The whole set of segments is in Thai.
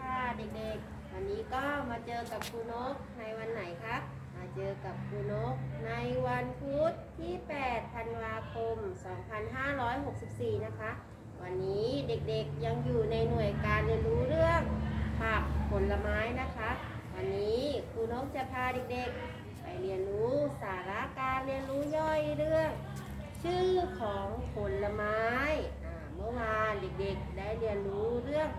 ค่ะเด็กๆ วันนี้ก็มาเจอกับครูนกในวันไหนคะมาเจอกับครูนกในวันพุธที่ 8 ธันวาคม 2564 นะคะ วันนี้เด็กๆยังอยู่ในหน่วยการเรียนรู้เรื่องผักผลไม้นะคะ วันนี้ครูนกจะพาเด็กๆ ไปเรียนรู้สาระการเรียนรู้ย่อยเรื่อง ชื่อของผลไม้ เมื่อวานเด็กๆ ได้เรียนรู้เรื่อง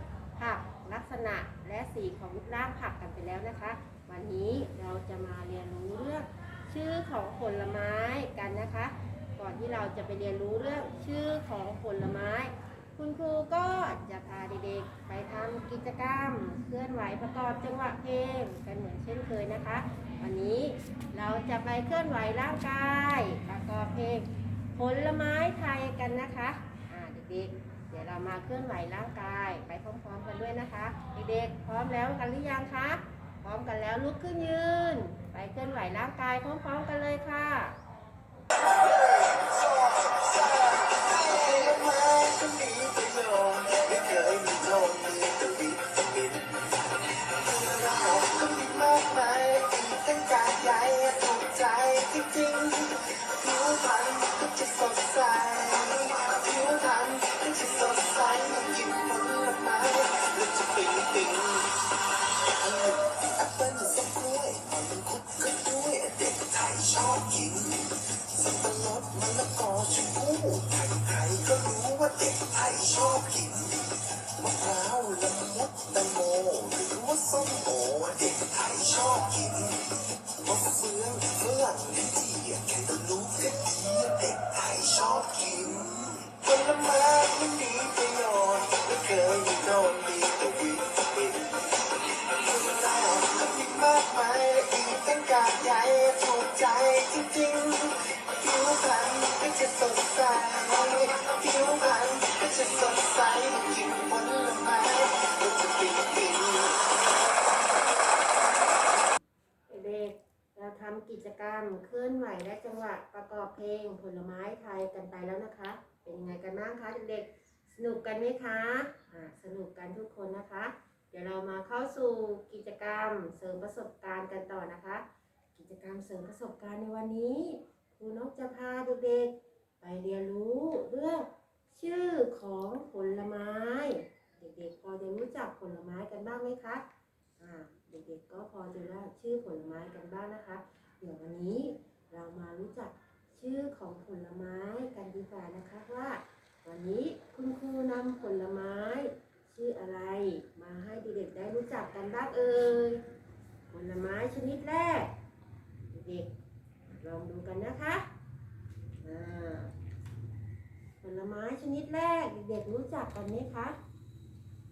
ลักษณะและสีของรูปร่างผักกันไปแล้วนะคะ วันนี้เราจะมาเรียนรู้เรื่องชื่อของผลไม้กันนะคะ ก่อนที่เราจะไปเรียนรู้เรื่องชื่อของผลไม้ คุณครูก็จะพาเด็กๆไปทำกิจกรรม เคลื่อนไหวประกอบจังหวะเพลงกันเหมือนเช่นเคยนะคะ วันนี้เราจะไปเคลื่อนไหวร่างกาย ประกอบเพลงผลไม้ไทยกันนะคะเด็กๆ ดี๋ยวเรามาเคลื่อนไหวร่างกายไปพร้อมๆกันด้วยนะคะ เด็กๆพร้อมแล้วกันหรือยังคะพร้อมกันแล้วลุกขึ้นยืน ไปเคลื่อนไหวร่างกายพร้อมๆกันเลยค่ะจริงๆผิว เคลื่อนไหวและจังหวะประกอบเพลงผลไม้ไทยกันไปแล้วนะคะ เป็นยังไงกันบ้างคะเด็กๆ สนุกกันไหมคะอ่าสนุกกันทุกคนนะคะ เดี๋ยวเรามาเข้าสู่กิจกรรมเสริมประสบการณ์กันต่อนะคะ กิจกรรมเสริมประสบการณ์ในวันนี้ครูนกจะพาเด็กๆ ไปเรียนรู้เรื่องชื่อของผลไม้ เด็กๆ พอจะรู้จักผลไม้กันบ้างไหมคะเด็กๆ ก็พอจะรู้ชื่อผลไม้กันบ้างนะคะ เดี๋ยววันนี้ เรามารู้จักชื่อของผลไม้กันดีกว่านะคะว่า วันนี้คุณครูนำผลไม้ ชื่ออะไร มาให้เด็กๆได้รู้จักกันบ้างเอ่ยผลไม้ชนิดแรก เด็กๆลองดูกันนะคะผลไม้ชนิดแรกเด็กๆรู้จักกันไหมคะ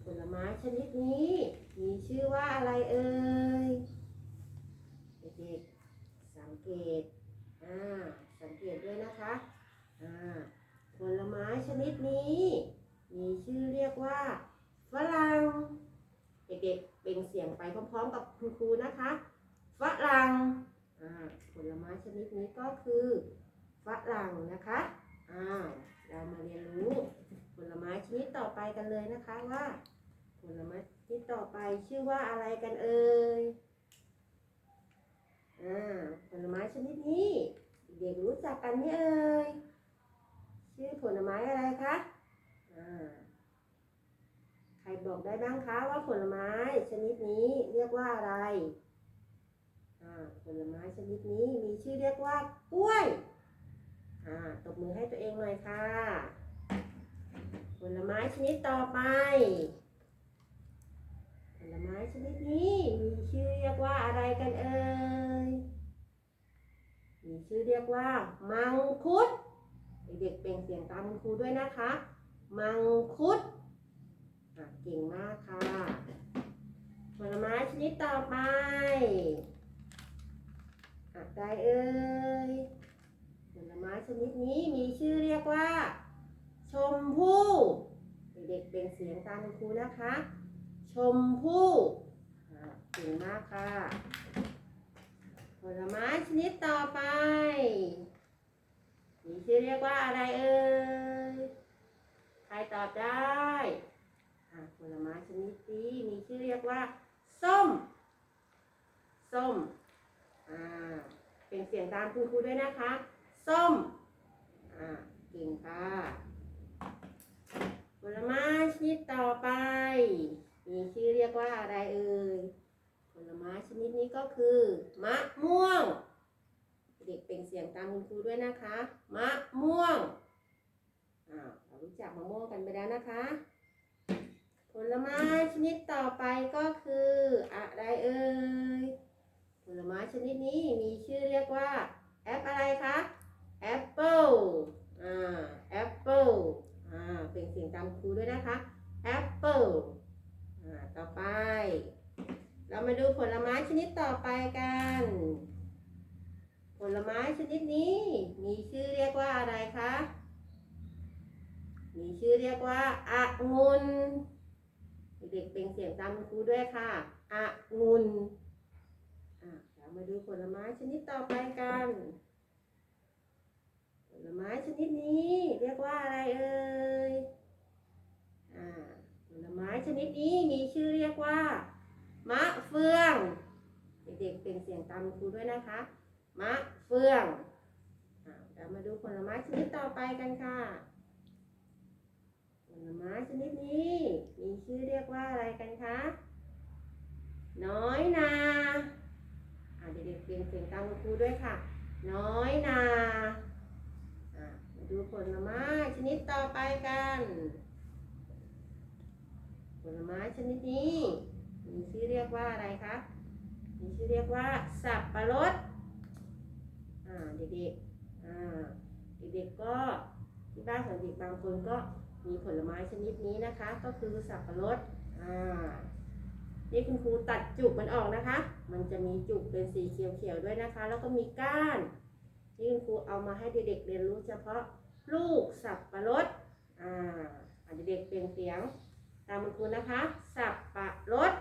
ผลไม้ชนิดนี้มีชื่อว่าอะไรเอ่ยเด็กๆสังเกต อ่าสังเกตด้วยนะคะอ่าผลไม้ชนิดนี้ มีชื่อเรียกว่าฝรั่งเด็กๆเป็นเสียงไปพร้อมๆ กับคุณครูนะคะฝรั่งอ่าผลไม้ชนิดนี้ก็คือฝรั่งนะคะอ่าเรามาเรียนรู้ผลไม้ชนิดต่อไปกันเลยนะคะว่าผลไม้ชนิดต่อไปชื่อว่าอะไรกันเอ่ยอ่าผลไม้ชนิดนี้ ด็กรู้จักกันไหมเอ่ย ชื่อผลไม้อะไรคะอ่าใครบอกได้บ้างคะว่าผลไม้ชนิดนี้เรียกว่าอะไรอ่าผลไม้ชนิดนี้มีชื่อเรียกว่ากล้วยอ่าตบมือให้ตัวเองหน่อยค่ะ ผลไม้ชนิดต่อไป ผลไม้ชนิดนี้มีชื่อเรียกว่าอะไรกันเอ่ย ชื่อเรียกว่า มังคุด เด็กๆเปล่งเสียงตามคุณครูด้วยนะคะ มังคุดเก่งมากค่ะ ผลไม้ชนิดต่อไปอะไรเอ่ย ผลไม้ชนิดนี้มีชื่อเรียกว่า ชมพู่เด็กๆเปล่งเสียงตามคุณครูนะคะ ชมพู่เก่งมากค่ะ ผลไม้ชนิดต่อไป มีชื่อเรียกว่าอะไรเอ่ย ใครตอบได้ผลไม้ชนิดนี้มีชื่อเรียกว่า ส้ม ส้ม อ่า เป็นเสียงตามคุณครูด้วยนะคะ ส้ม อ่า เก่งค่ะ ผลไม้ชนิดต่อไป มีชื่อเรียกว่าอะไรเอ่ย ผลไม้ชนิดนี้ก็ คือ มะม่วง เด็กเป็นเสียงตามคุณครูด้วยนะคะ มะม่วงอ่าเรารู้จักมะม่วงกันไปแล้วนะคะ ผลไม้ชนิดต่อไปก็คืออะไรเอ่ยผลไม้ชนิดนี้มีชื่อเรียกว่าแอปอะไรคะแอปเปิลอ่าแอปเปิลอ่าเป็นเสียงตามครูด้วยนะคะแอปเปิลอ่าต่อไป เรามาดูผลไม้ชนิดต่อไปกัน ผลไม้ชนิดนี้มีชื่อเรียกว่าอะไรคะ มีชื่อ เรียกว่าองุ่นเด็กๆเป็นเสียงตามครูด้วยค่ะองุ่นอะเรามาดูผลไม้ชนิดต่อไปกัน ผลไม้ชนิดนี้ เรียกว่าอะไรเอ่ยอ่าผลไม้ชนิดนี้มีชื่อเรียกว่ามะเฟืองเด็กๆเป็นเสียงตามครูด้วยนะคะ มะเฟืองอ่าเรามาดูผลไม้ชนิดต่อไปกันค่ะ ผลไม้ชนิดนี้ มีชื่อเรียกว่าอะไรกันคะ น้อยนาอ่าเด็กๆเปลี่ยนเสียงตามคุณครูด้วยค่ะ น้อยนาอ่ามาดูผลไม้ชนิดต่อไปกัน ผลไม้ชนิดนี้ มีชื่อเรียกว่าอะไรคะ มีชื่อเรียกว่า สับปะรดอ่าเด็กๆอ่าเด็กๆก็ที่บ้านของเด็กบางคนก็ มีผลไม้ชนิดนี้นะคะ ก็คือสับปะรดอ่านี่คุณครูตัดจุกมันออกนะคะ มันจะมีจุกเป็นสีเขียวๆด้วยนะคะ แล้วก็มีก้าน นี่คุณครูเอามาให้เด็กๆเรียนรู้เฉพาะลูกสับปะรดอ่าอะเด็กๆเปลี่ยนเสียง ตามคุณครูนะคะ สับปะรด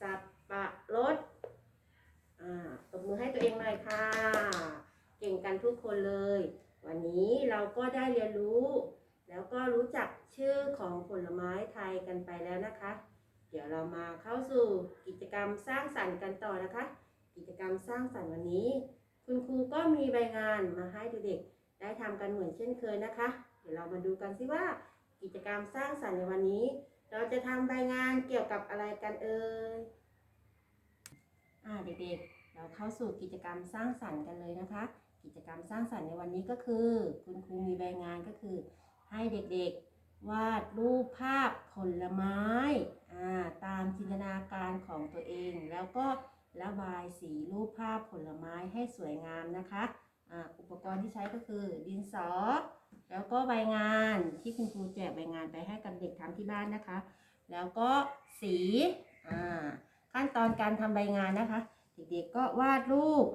สับปะรดอ่าตบมือให้ตัวเองหน่อยค่ะ เก่งกันทุกคนเลย วันนี้เราก็ได้เรียนรู้ แล้วก็รู้จักชื่อของผลไม้ไทยกันไปแล้วนะคะ เดี๋ยวเรามาเข้าสู่กิจกรรมสร้างสรรค์กันต่อนะคะ กิจกรรมสร้างสรรค์วันนี้ คุณครูก็มีใบงานมาให้เด็กๆได้ทำกันเหมือนเช่นเคยนะคะ เดี๋ยวเรามาดูกันสิว่า กิจกรรมสร้างสรรค์ในวันนี้ เราจะทำใบงานเกี่ยวกับอะไรกันเอ่ยอ่าเด็กๆ เราเข้าสู่กิจกรรมสร้างสรรค์กันเลยนะคะ กิจกรรมสร้างสรรค์ในวันนี้ก็คือ คุณครูมีใบงานก็คือ ให้เด็กๆวาดรูปภาพผลไม้ตามจินตนาการของตัวเอง แล้วก็ระบายสีรูปภาพผลไม้ให้สวยงามนะคะอุปกรณ์ที่ใช้ก็คือดินสอ แล้วก็ใบงานที่คุณครูแจกใบงานไปให้กับเด็กทำที่บ้านนะคะ แล้วก็สีขั้นตอนการทำใบงานนะคะ เด็กๆก็วาดรูป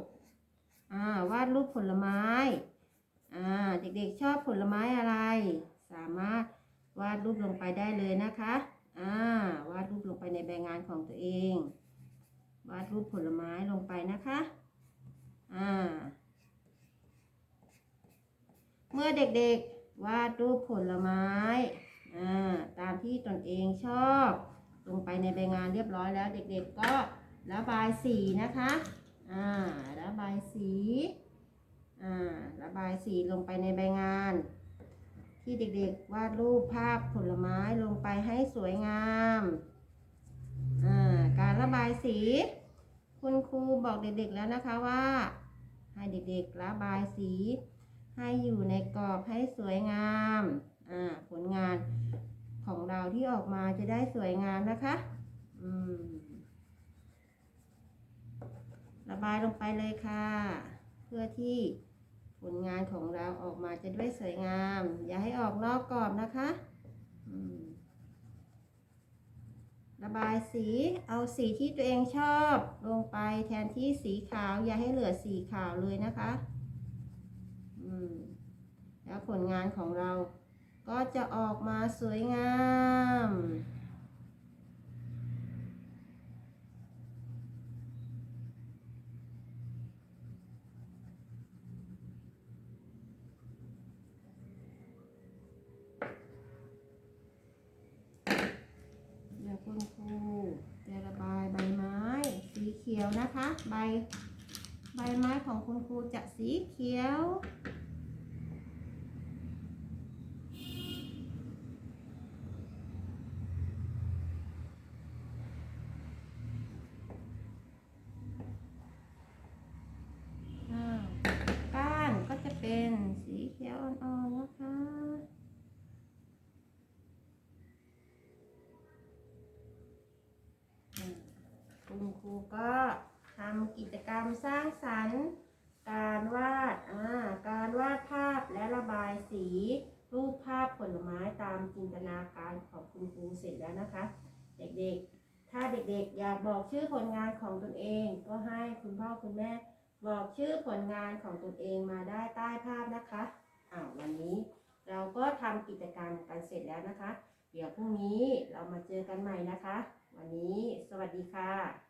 วาดรูปผลไม้ อ่าเด็กๆชอบผลไม้อะไร สามารถวาดรูปลงไปได้เลยนะคะอ่าวาดรูปลงไปในใบงานของตัวเอง วาดรูปผลไม้ลงไปนะคะอ่าเมื่อเด็กๆวาดรูปผลไม้อ่าตามที่ตนเองชอบ ลงไปในใบงานเรียบร้อยแล้ว เด็กๆก็ระบายสีนะคะอ่าระบายสี ระบายสีลงไปในใบงาน ที่เด็กๆวาดรูปภาพผลไม้ลงไปให้สวยงามาการระบายสี คุณครูบอกเด็กๆแล้วนะคะว่า ให้เด็กๆระบายสี ให้อยู่ในกรอบให้สวยงามาผลงานของเราที่ออกมาจะได้สวยงามนะคะระบายลงไปเลยค่ะ เพื่อที่ ผลงานของเราออกมาจะด้วยสวยงาม อย่าให้ออกนอกกรอบนะคะระบายสีเอาสีที่ตัวเองชอบลงไปแทนที่สีขาว อย่าให้เหลือสีขาวเลยนะคะแล้วผลงานของเราก็จะออกมาสวยงาม ยวนะคะ ใบใบไม้ของคุณครูจะสีเขียว อ้าวก้านก็จะเป็นสีเขียวอ่อนๆนะคะอืมคุณค รูก็ทำกิจกรรมสร้างสรรค์ การวาดอ่าการวาดภาพและระบายสี รูปภาพผลไม้ตามจินตนาการของคุณครูเสร็จแล้วนะคะ เด็กๆ ถ้าเด็กๆ อยากบอกชื่อผลงานของตนเอง ก็ให้คุณพ่อคุณแม่ บอกชื่อผลงานของตนเองมาได้ใต้ภาพนะคะอ้าววันนี้เราก็ทำกิจกรรมกันเสร็จแล้วนะคะ เดี๋ยวพรุ่งนี้เรามาเจอกันใหม่นะคะ วันนี้สวัสดีค่ะ